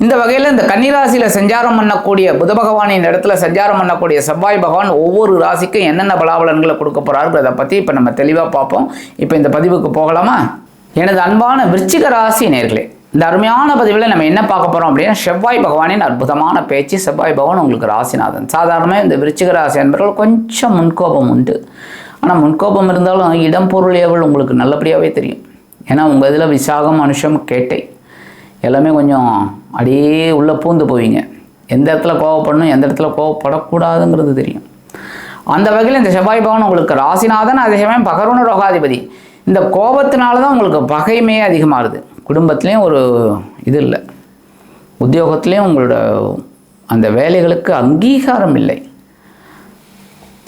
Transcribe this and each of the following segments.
இந்த வகையில் இந்த கன்னிராசியில் சஞ்சாரம் பண்ணக்கூடிய புத பகவானின் இடத்துல சஞ்சாரம் பண்ணக்கூடிய செவ்வாய் பகவான் ஒவ்வொரு ராசிக்கும் என்னென்ன பலாபலன்களை கொடுக்க போகிறாருங்கிறத பற்றி இப்போ நம்ம தெளிவாக பார்ப்போம். இப்போ இந்த பதிவுக்கு போகலாமா? எனது அன்பான விருச்சிக ராசி நேர்களே இந்த அருமையான பதிவில் நம்ம என்ன பார்க்க போகிறோம் அப்படின்னா செவ்வாய் பகவானின் அற்புதமான பேச்சு செவ்வாய் பகவான் உங்களுக்கு ராசிநாதன். சாதாரணமாக இந்த விருச்சிக ராசி என்பவர்கள் கொஞ்சம் முன்கோபம் உண்டு. ஆனால் முன்கோபம் இருந்தாலும் இடம் பொருள் ஏவல் உங்களுக்கு நல்லபடியாகவே தெரியும். ஏன்னா உங்கள் இதில் விசாகம் மனுஷம் கேட்டை எல்லாமே கொஞ்சம் அப்படியே உள்ளே பூந்து போவீங்க. எந்த இடத்துல கோவப்படணும் எந்த இடத்துல கோவப்படக்கூடாதுங்கிறது தெரியும். அந்த வகையில் இந்த செவ்வாய் பகவான் உங்களுக்கு ராசிநாதன் அதே சமயம் பகருண ரோகாதிபதி இந்த கோபத்தினால தான் உங்களுக்கு பகைமே அதிகமாகுது. குடும்பத்துலேயும் ஒரு இது இல்லை. உத்தியோகத்துலேயும் உங்களோட அந்த வேலைகளுக்கு அங்கீகாரம் இல்லை.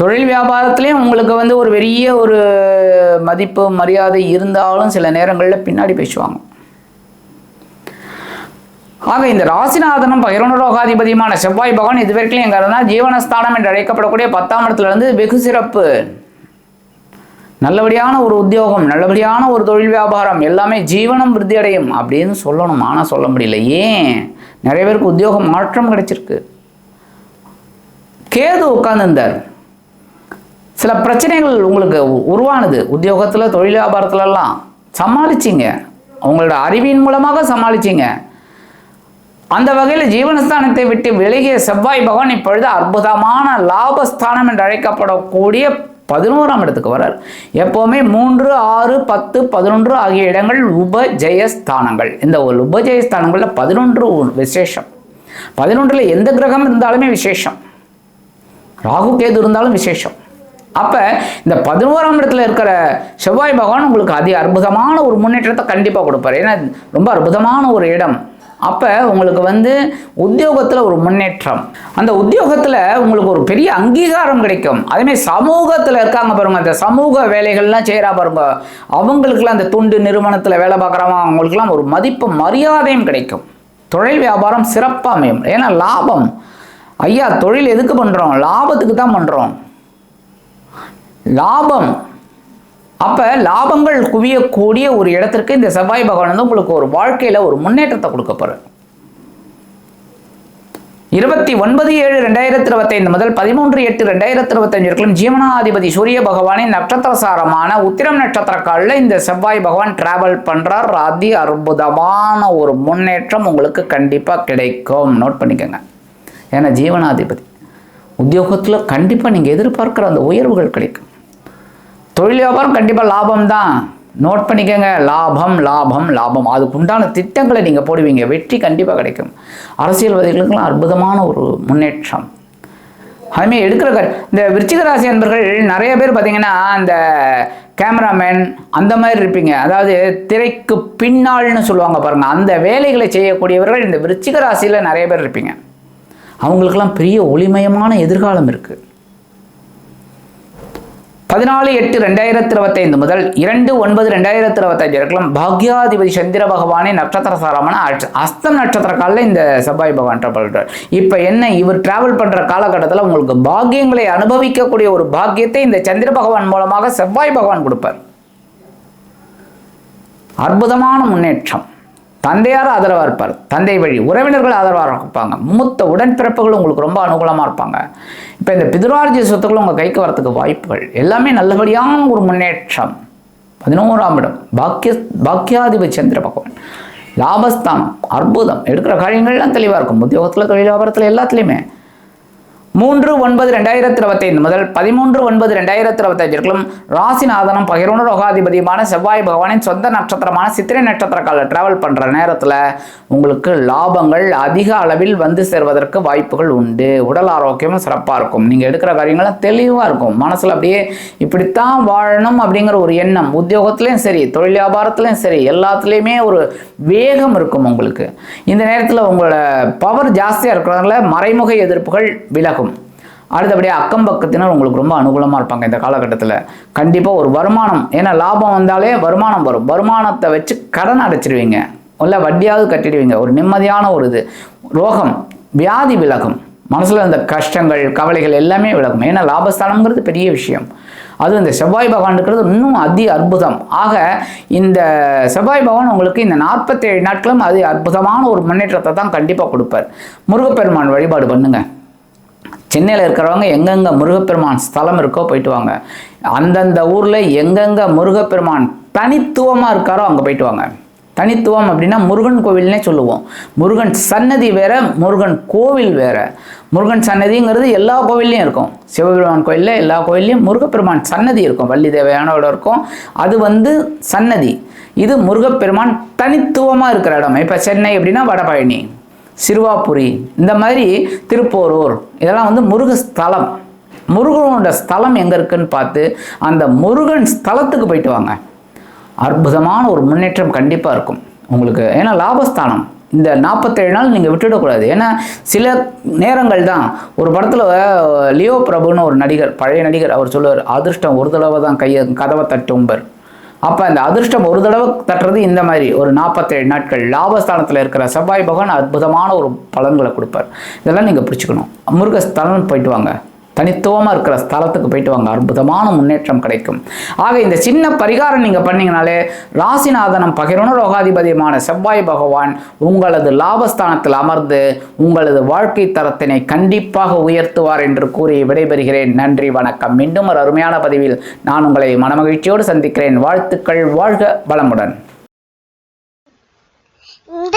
தொழில் வியாபாரத்துலேயும் உங்களுக்கு வந்து ஒரு பெரிய ஒரு மதிப்பு மரியாதை இருந்தாலும் சில நேரங்களில் பின்னாடி பேசுவாங்க. ஆக இந்த ராசிநாதனும் பகிரணரோகாதிபதியுமான செவ்வாய் பகவான் இது வரைக்கும் எங்க இருந்தால் ஜீவனஸ்தானம் என்று அழைக்கப்படக்கூடிய பத்தாம் இடத்துல இருந்து வெகு சிறப்பு. நல்லபடியான ஒரு உத்தியோகம் நல்லபடியான ஒரு தொழில் வியாபாரம் எல்லாமே ஜீவனம் விருத்தி அடையும் அப்படின்னு சொல்லணும். ஆனால் சொல்ல முடியல. ஏன்? நிறைய பேருக்கு உத்தியோகம் மாற்றம் கிடைச்சிருக்கு. கேது உட்கார்ந்துருந்தார். சில பிரச்சனைகள் உங்களுக்கு உருவானது. உத்தியோகத்தில் தொழில் வியாபாரத்துலலாம் சமாளிச்சிங்க. உங்களோட அறிவின் மூலமாக சமாளிச்சிங்க. அந்த வகையில் ஜீவனஸ்தானத்தை விட்டு விலகிய செவ்வாய் பகவான் இப்பொழுது அற்புதமான லாபஸ்தானம் என்று அழைக்கப்படக்கூடிய பதினோராம் இடத்துக்கு வரார் எப்போவுமே மூன்று ஆறு பத்து பதினொன்று ஆகிய இடங்கள் உபஜயஸ்தானங்கள். இந்த ஒரு உபஜயஸ்தானங்களில் பதினொன்று விசேஷம். பதினொன்றில் எந்த கிரகம் இருந்தாலுமே விசேஷம். ராகு கேது இருந்தாலும் விசேஷம். அப்போ இந்த பதினோராம் இடத்துல இருக்கிற செவ்வாய் பகவான் உங்களுக்கு அதி அற்புதமான ஒரு முன்னேற்றத்தை கண்டிப்பாக கொடுப்பார். ஏன்னா ரொம்ப அற்புதமான ஒரு இடம். அப்போ உங்களுக்கு வந்து உத்தியோகத்தில் ஒரு முன்னேற்றம். அந்த உத்தியோகத்தில் உங்களுக்கு ஒரு பெரிய அங்கீகாரம் கிடைக்கும். அதேமாதிரி சமூகத்தில் இருக்காங்க பாருங்க அந்த சமூக வேலைகள்லாம் செய்கிறா பாருங்க. அவங்களுக்குலாம் அந்த துண்டு நிறுவனத்தில் வேலை பார்க்குறவங்க அவங்களுக்குலாம் ஒரு மதிப்பு மரியாதையும் கிடைக்கும். தொழில் வியாபாரம் சிறப்பாக அமையும். ஏன்னா லாபம். ஐயா தொழில் எதுக்கு பண்ணுறோம் லாபத்துக்கு தான் பண்ணுறோம் லாபம். அப்போ லாபங்கள் குவியக்கூடிய ஒரு இடத்திற்கு இந்த செவ்வாய் பகவான் வந்து உங்களுக்கு ஒரு வாழ்க்கையில் ஒரு முன்னேற்றத்தை கொடுக்க போகிறார் இருபத்தி ஒன்பது ஏழு ரெண்டாயிரத்தி இருபத்தைந்து முதல் பதிமூன்று எட்டு ரெண்டாயிரத்தி இருபத்தஞ்சு வரைக்கும் ஜீவனாதிபதி சூரிய பகவானின் நட்சத்திரசாரமான உத்திரம் நட்சத்திரக்காலில் இந்த செவ்வாய் பகவான் டிராவல் பண்ணுறார் அதி அற்புதமான ஒரு முன்னேற்றம் உங்களுக்கு கண்டிப்பாக கிடைக்கும். நோட் பண்ணிக்கோங்க. ஏன்னா ஜீவனாதிபதி உத்தியோகத்தில் கண்டிப்பாக நீங்கள் எதிர்பார்க்குற அந்த உயர்வுகள் கிடைக்கும். தொழில் வியாபாரம் கண்டிப்பாக லாபம் தான் நோட் பண்ணிக்கோங்க லாபம் லாபம் லாபம். அதுக்கு உண்டான திட்டங்களை நீங்கள் போடுவீங்க. வெற்றி கண்டிப்பாக கிடைக்கும். அரசியல்வாதிகளுக்கெல்லாம் அற்புதமான ஒரு முன்னேற்றம். அதுமாரி எடுக்கிற க- இந்த விருச்சிக ராசி அன்பர்கள் நிறைய பேர் பார்த்தீங்கன்னா இந்த கேமராமேன் அந்த மாதிரி இருப்பீங்க. அதாவது திரைக்கு பின்னால்னு சொல்லுவாங்க பாருங்கள் அந்த வேலைகளை செய்யக்கூடியவர்கள் இந்த விருச்சிக ராசியில் நிறைய பேர் இருப்பீங்க. அவங்களுக்கெல்லாம் பெரிய ஒளிமயமான எதிர்காலம் இருக்குது பதினாலு எட்டு ரெண்டாயிரத்தி இருபத்தைந்து முதல் இரண்டு ஒன்பது ரெண்டாயிரத்தி இருபத்தஞ்சு வரைக்கும் பாக்யாதிபதி சந்திர பகவானே நட்சத்திர சாரமான அச்ச- அஸ்தம் நட்சத்திர காலில் இந்த செவ்வாய் பகவான் travel இப்போ என்ன இவர் டிராவல் பண்ணுற காலகட்டத்தில் உங்களுக்கு பாக்கியங்களை அனுபவிக்கக்கூடிய ஒரு பாக்கியத்தை இந்த சந்திர பகவான் மூலமாக செவ்வாய் பகவான் கொடுப்பார். அற்புதமான முன்னேற்றம். தந்தையார் ஆதரவாக இருப்பார். தந்தை வழி உறவினர்கள் ஆதரவாக இருப்பாங்க. மூத்த உடன்பிறப்புகள் உங்களுக்கு ரொம்ப அனுகூலமாக இருப்பாங்க. இப்போ இந்த பிதுரார்ஜிய சொத்துக்கள் உங்கள் கைக்கு வரத்துக்கு வாய்ப்புகள் எல்லாமே நல்லபடியான ஒரு முன்னேற்றம். பதினோராம் இடம். பாக்கிய பாக்கியாதிபதி சந்திர பகவான். லாபஸ்தானம் அற்புதம். எடுக்கிற காரியங்கள்லாம் தெளிவாக இருக்கும். உத்தியோகத்தில் தொழில் வியாபாரத்தில் எல்லாத்துலேயுமே. மூன்று ஒன்பது ரெண்டாயிரத்தி இருபத்தைந்து முதல் பதிமூன்று ஒன்பது ரெண்டாயிரத்தி இருபத்தஞ்சிற்கும் ராசிநாதனும் பகிரோன ரோகாதிபதியுமான செவ்வாய் பகவானின் சொந்த நட்சத்திரமான சித்திரை நட்சத்திர கால டிராவல் பண்ணுற நேரத்தில் உங்களுக்கு லாபங்கள் அதிக அளவில் வந்து சேர்வதற்கு வாய்ப்புகள் உண்டு. உடல் ஆரோக்கியமும் சிறப்பாக இருக்கும். நீங்கள் எடுக்கிற காரியங்கள்லாம் தெளிவாக இருக்கும். மனசில் அப்படியே இப்படித்தான் வாழணும் அப்படிங்கிற ஒரு எண்ணம் உத்தியோகத்துலேயும் சரி தொழில் வியாபாரத்துலேயும் சரி எல்லாத்துலேயுமே ஒரு வேகம் இருக்கும் உங்களுக்கு. இந்த நேரத்தில் உங்களோட பவர் ஜாஸ்தியாக இருக்கிறதுனால மறைமுக எதிர்ப்புகள் விலகும். அடுத்தபடியாக அக்கம் பக்கத்தினர் உங்களுக்கு ரொம்ப அனுகூலமாக இருப்பாங்க இந்த காலகட்டத்தில். கண்டிப்பாக ஒரு வருமானம் ஏன்னா லாபம் வந்தாலே வருமானம் வரும். வருமானத்தை வச்சு கடன் அடைச்சிடுவீங்க இல்லை வட்டியாவது கட்டிடுவீங்க. ஒரு நிம்மதியான ஒரு இது. ரோகம் வியாதி விலகும். மனசில் இருந்த கஷ்டங்கள் கவலைகள் எல்லாமே விலகும். ஏன்னா லாபஸ்தானம்ங்கிறது பெரிய விஷயம். அது இந்த செவ்வாய் பகவான் இருக்கிறது இன்னும் அதி அற்புதம். ஆக இந்த செவ்வாய் பகவான் உங்களுக்கு இந்த நாற்பத்தேழு நாட்களும் அதி அற்புதமான ஒரு முன்னேற்றத்தை தான் கண்டிப்பாக கொடுப்பார். முருகப்பெருமான் வழிபாடு பண்ணுங்கள் சென்னையில் இருக்கிறவங்க எங்கெங்கே முருகப்பெருமான் ஸ்தலம் இருக்கோ போயிட்டு வாங்க. அந்தந்த ஊரில் எங்கெங்கே முருகப்பெருமான் தனித்துவமாக இருக்காரோ அங்கே போயிட்டு வாங்க. தனித்துவம் அப்படின்னா முருகன் கோவில்னே சொல்லுவோம். முருகன் சன்னதி வேற முருகன் கோவில் வேற. முருகன் சன்னதிங்கிறது எல்லா கோவில்லையும் இருக்கும். சிவபெருமான் கோயிலில் எல்லா கோயில்லையும் முருகப்பெருமான் சன்னதி இருக்கும். வள்ளி தேவையானோட இருக்கும். அது வந்து சன்னதி. இது முருகப்பெருமான் தனித்துவமாக இருக்கிற இடம். இப்போ சென்னை அப்படின்னா வடபழனி. சிறுவாபுரி இந்த மாதிரி திருப்போரூர் இதெல்லாம் வந்து முருக ஸ்தலம். முருகனோட ஸ்தலம் எங்கே இருக்குன்னு பார்த்து அந்த முருகன் ஸ்தலத்துக்கு போயிட்டு வாங்க. அற்புதமான ஒரு முன்னேற்றம் கண்டிப்பாக இருக்கும். உங்களுக்கு ஏன்னா லாபஸ்தானம். இந்த நாற்பத்தேழு நாள் நீங்கள் விட்டுடக்கூடாது. ஏன்னா சில நேரங்கள் தான் ஒரு படத்தில் லியோ பிரபுன்னு ஒரு நடிகர் பழைய நடிகர் அவர் சொல்லுவார் அதிர்ஷ்டம் ஒரு தடவை தான் கையை கதவை தட்டும்பர் அப்போ அந்த அதிர்ஷ்டம் ஒரு தடவை தட்டுறது இந்த மாதிரி. ஒரு நாற்பத்தேழு நாட்கள் லாபஸ்தானத்தில் இருக்கிற செவ்வாய் பகவான் அற்புதமான ஒரு பலன்களை கொடுப்பார். இதெல்லாம் நீங்கள் பிடிச்சிக்கணும் முருகஸ்தலம் போயிட்டு வாங்க. தனித்துவமாக இருக்கிற ஸ்தலத்துக்கு போயிட்டு வாங்க. அற்புதமான முன்னேற்றம் கிடைக்கும். ஆக இந்த சின்ன பரிகாரம் நீங்கள் பண்ணீங்கனாலே ராசிநாதனம் பகிரோன ரோகாதிபதியமான செவ்வாய் பகவான் உங்களது லாபஸ்தானத்தில் அமர்ந்து உங்களது வாழ்க்கை தரத்தினை கண்டிப்பாக உயர்த்துவார் என்று கூறி விடைபெறுகிறேன். நன்றி வணக்கம். மீண்டும் ஒரு அருமையான பதிவில் நான் உங்களை மனமகிழ்ச்சியோடு சந்திக்கிறேன். வாழ்த்துக்கள். வாழ்க வளமுடன்.